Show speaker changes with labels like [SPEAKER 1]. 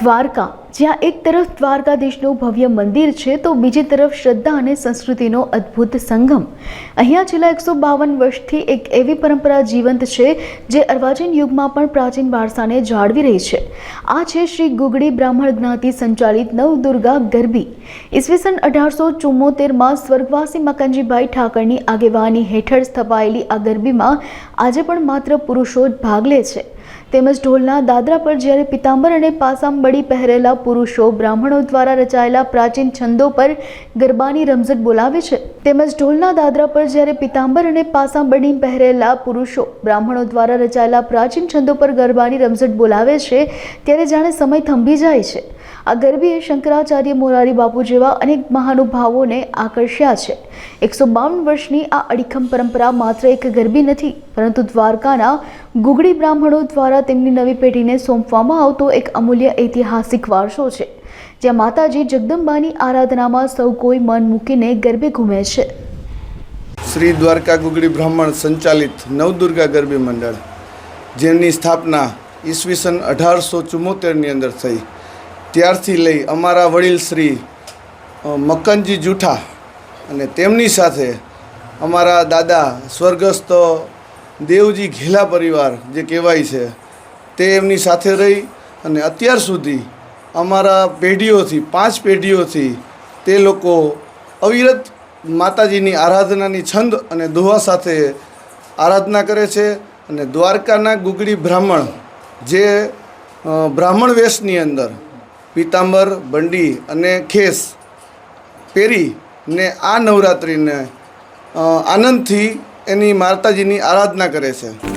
[SPEAKER 1] દ્વારકા. જ્યાં એક તરફ દ્વારકાધીશનું ભવ્ય મંદિર છે, તો બીજી તરફ શ્રદ્ધા અને સંસ્કૃતિનો અદ્ભુત સંગમ. અહીંયા છેલ્લા એકસો બાવન વર્ષથી એક એવી પરંપરા જીવંત છે, જે અર્વાચીન યુગમાં પણ પ્રાચીન વારસાને જાળવી રહી છે. આ છે શ્રી ગુગડી બ્રાહ્મણ જ્ઞાતિ સંચાલિત નવદુર્ગા ગરબી. ઈસવીસન અઢારસો ચુમ્મોતેરમાં સ્વર્ગવાસી મકનજીભાઈ ઠાકરની આગેવાની હેઠળ સ્થપાયેલી આ ગરબીમાં આજે પણ માત્ર પુરુષો જ ભાગ લે છે. તેમજ ઢોલના દાદરા પર જ્યારે પિતાંબર અને પાસાંબડી પહેરેલા પુરુષો બ્રાહ્મણો દ્વારા રચાયેલા પ્રાચીન છંદો પર ગરબાની રમઝટ બોલાવે છે, તેમજ ઢોલના દાદરા પર જ્યારે પિતાંબર અને પાસાંબડી પહેરેલા પુરુષો બ્રાહ્મણો દ્વારા રચાયેલા પ્રાચીન છંદો પર ગરબાની રમઝટ બોલાવે છે, ત્યારે જાણે સમય થંભી જાય છે. આ ગરબીએ શંકરાચાર્ય મોરારી બાપુ જેવા અનેક મહાનુભાવોને આકર્ષ્યા છે. એકસો બાવન વર્ષની આ અડીખમ પરંપરા માત્ર એક ગરબી નથી, પરંતુ દ્વારકાના ગુગડી બ્રાહ્મણો દ્વારા તેમની નવી પેઢીને સોંપવામાં આવતો એક અમૂલ્ય ઐતિહાસિક વારસો છે, જ્યાં માતાજી જગદંબાની આરાધનામાં સૌ કોઈ મન મૂકીને ગરબે ઘૂમે છે.
[SPEAKER 2] શ્રી દ્વારકા ગુગડી બ્રાહ્મણ સંચાલિત નવદુર્ગા ગરબી મંડળ જેમની સ્થાપના ઈસવીસન અઢારસો ચુમ્મોતેરની અંદર થઈ. ત્યારથી લઈ અમારા વડીલ શ્રી મક્કનજી જૂઠા અને તેમની સાથે અમારા દાદા સ્વર્ગસ્થ દેવજી ઘેલા પરિવાર જે કહેવાય છે, તે એમની સાથે રહી અને અત્યાર સુધી અમારા પેઢીઓથી, પાંચ પેઢીઓથી તે લોકો અવિરત માતાજીની આરાધનાની છંદ અને દોહા સાથે આરાધના કરે છે અને દ્વારકાના ગુગડી બ્રાહ્મણ જે બ્રાહ્મણ વેશની અંદર પીતાંબર, બંડી અને ખેસ પહેરીને આ નવરાત્રિને આનંદથી એની માતાજીની આરાધના કરે છે.